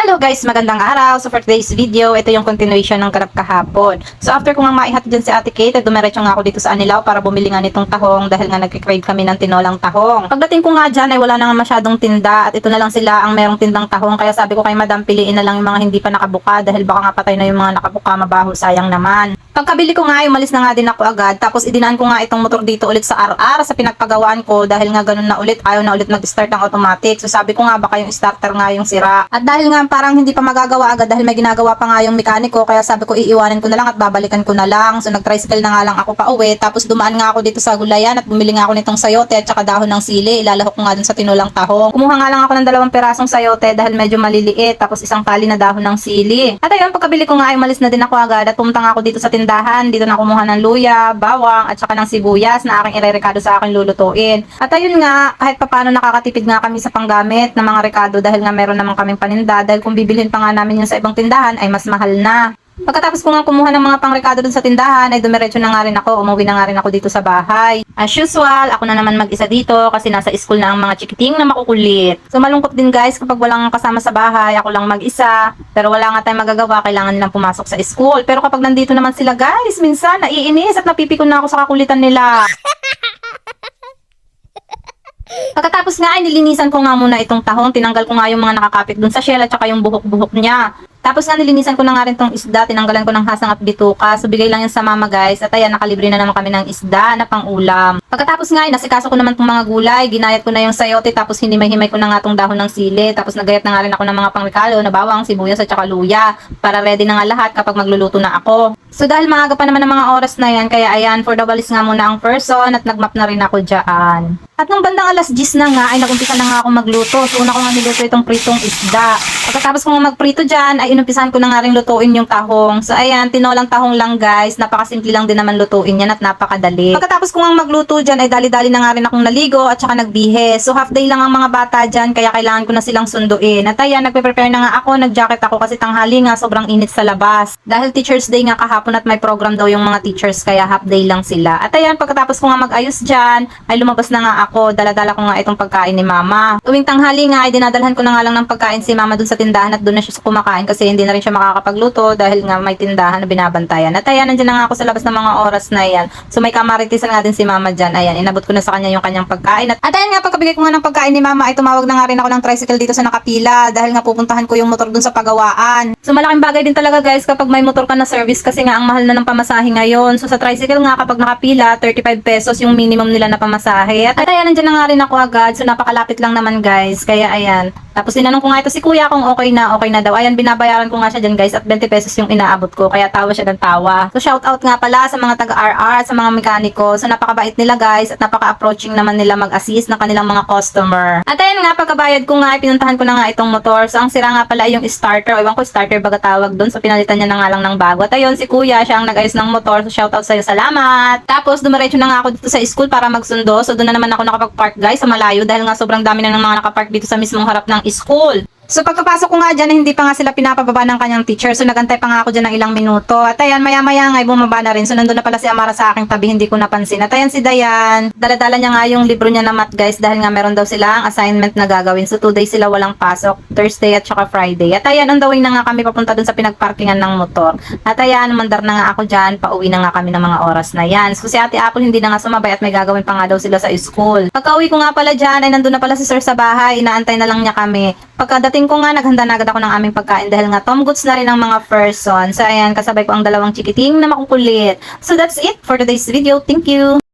Hello guys, magandang araw. So for today's video, ito yung continuation ng ganap kahapon. So after ko nga maihat dyan si Ate Kate, eh, dumiretso nga ako dito sa Anilaw para bumili nga nitong tahong dahil nga nagkikrave kami ng tinolang tahong. Pagdating ko nga dyan ay wala na nga masyadong tinda at ito na lang sila ang merong tindang tahong kaya sabi ko kay Madam piliin na lang yung mga hindi pa nakabuka dahil baka nga patay na yung mga nakabuka mabaho sayang naman. Pagkabili ko nga, umalis na nga din ako agad. Tapos idinaan ko nga itong motor dito ulit sa RR sa pinagpagawaan ko dahil nga ganun na ulit, ayaw na ulit mag-start ng automatic. So sabi ko nga baka yung starter nga yung sira. At dahil nga parang hindi pa magagawa agad dahil may ginagawa pa nga yung mekaniko, kaya sabi ko iiwanan ko na lang at babalikan ko na lang. So nag-tricycle na nga lang ako pa uwi. Tapos dumaan nga ako dito sa gulayan at bumili nga ako nitong sayote at saka dahon ng sili. Ilalahok ko nga dun sa tinulang tahong. Kumuha nga lang ako ng dalawang perasong sayote dahil medyo maliliit. Tapos isang tali na dahon ng sili. At ayun, pagkabili ko nga umalis na din ako agad at pumunta nga ako dito sa tindahan. Dito na kumuha ng luya, bawang, at saka ng sibuyas na aking irerekado sa akin lulutuin. At ayun nga, kahit papano nakakatipid nga kami sa panggamit ng mga rekado dahil nga meron naman kaming paninda. Dahil kung bibilhin pa nga namin yun sa ibang tindahan ay mas mahal na. Pagkatapos ko nga kumuha ng mga pangrekado dun sa tindahan, ay dumiretso na nga rin ako. Umuwi na nga rin ako dito sa bahay. As usual, ako na naman mag-isa dito kasi nasa school na ang mga chikiting na makukulit. So malungkot din guys kapag walang kasama sa bahay, ako lang mag-isa. Pero wala nga tayong magagawa, kailangan nilang pumasok sa school. Pero kapag nandito naman sila guys, minsan naiinis at napipikon na ako sa kakulitan nila. Pagkatapos nga ay nilinisan ko nga muna itong tahong, tinanggal ko nga yung mga nakakapit dun sa shell at saka yung buhok-buhok niya. Tapos nga nilinisan ko na nga rin tong isda, tinanggalan ko ng hasang at bituka. So bigay lang yan sa mama guys. At ayan, nakalibre na naman kami ng isda na pang ulam. Pagkatapos nga nasikaso ko naman tong mga gulay, ginayat ko na yung sayote, tapos hinimay-himay ko na nga tong dahon ng sili. Tapos nagayat na nga rin ako ng mga pangrekalo na bawang, sibuyas at saka luya. Para ready na nga lahat kapag magluluto na ako. So dahil maaga pa naman ang mga oras na yan, kaya ayan, for the walis nga muna ang person at nagmap na rin ako dyan. At nung bandang alas 10 na nga, ay nagumpisa na nga ako magluto. So una ko nga niluto itong pritong isda. Pagkatapos ko nga magprito dyan, ay inumpisahan ko na nga rin lutuin yung tahong. So ayan, tinolang tahong lang guys. Napakasimple lang din naman lutuin yan at napakadali. Pagkatapos ko nga magluto dyan, ay dali-dali na nga rin akong naligo at saka nagbihe. So half day lang ang mga bata dyan, kaya kailangan ko na silang sunduin. At ayan, nagpe-prepare na nga ako, nag-jacket ako kasi tanghali nga sobrang init sa labas. Dahil Teacher's Day nga kahapon at may program daw yung mga teachers, kaya half day lang sila. At ayan, pagkatapos ko nga mag-ayos dyan, ay lumabas na nga ako. Dala-dala ko nga itong pagkain ni mama. Tuwing tanghali nga, ay dinadalhan ko na nga lang ng pagkain si mama dun sa tindahan at doon na siya kumakain kasi hindi na rin siya makakapagluto dahil nga may tindahan na binabantayan. At ayan, nandiyan na nga ako sa labas ng mga oras na yan. So may kamaritisan nga din si mama dyan. Ayan, inabot ko na sa kanya yung kanyang pagkain. At, at ayan nga, pagkabigay ko nga ng pagkain ni mama, ay tumawag na nga rin ako ng tricycle dito sa nakapila dahil nga pupuntahan ko yung motor dun sa pagawaan. So malaking bagay din talaga guys kapag may motor ka na service kasi nga ang mahal na ng pamasahe ngayon. So sa tricycle nga kapag nakapila, 35 pesos yung minimum nila na pamasahe. At, at ayan, nandiyan na nga rin ako agad. So napakalapit lang naman guys. Kaya ayan. Tapos tinanong ko nga ito si kuya kung okay na, okay na daw. Ayan, binabayaran ko nga siya dyan guys at 20 pesos yung inaabot ko. Kaya tawa siya ng tawa. So shout out nga pala sa mga taga-RR, sa mga mekaniko. So napakabait nila guys at napaka-approaching naman nila mag-assist ng kanilang mga customer. At ayan nga, pagkabayad ko nga, pinuntahan ko na nga itong motor. So ang sira nga pala yung starter. O iwan ko starter baga tawag doon. So pinalitan niya na nga lang ng bago. At ayun, si kuya, siya ang nag-ayos ng motor. So shout out sa'yo, salamat. Tapos dumiretso na nga ako dito sa school para magsundo. So doon na naman ako nakapag-park guys sa malayo dahil nga sobrang dami na ng mga nakapark dito sa mismong harap ng school. So pagkapasok ko nga dyan, hindi pa nga sila pinapababa ng kanyang teacher. So nagantay pa nga ako dyan ng ilang minuto. At ayan, maya-maya nga ay bumaba na rin. So nandun na pala si Amara sa aking tabi, hindi ko napansin. At ayan si Dayan, daladala niya nga yung libro niya na math guys dahil nga meron daw silang assignment na gagawin. So two days sila walang pasok, Thursday at saka Friday. At ayan, on the way na nga kami papunta dun sa pinagparkingan ng motor. At ayan, mandar na nga ako dyan, pauwi na nga kami ng mga oras na yan. So si Ate Apple hindi na nga sumabay at may gagawin pa nga daw sila sa school. Pagka uwi ko nga pala dyan, ay nandun na pala si Sir sa bahay, inaantay na lang niya kami. Pagkadating ko nga, naghanda na agad ako ng aming pagkain dahil nga Tom Goods na rin ang mga person. So ayan, kasabay ko ang dalawang chikiting na makukulit. So that's it for today's video. Thank you!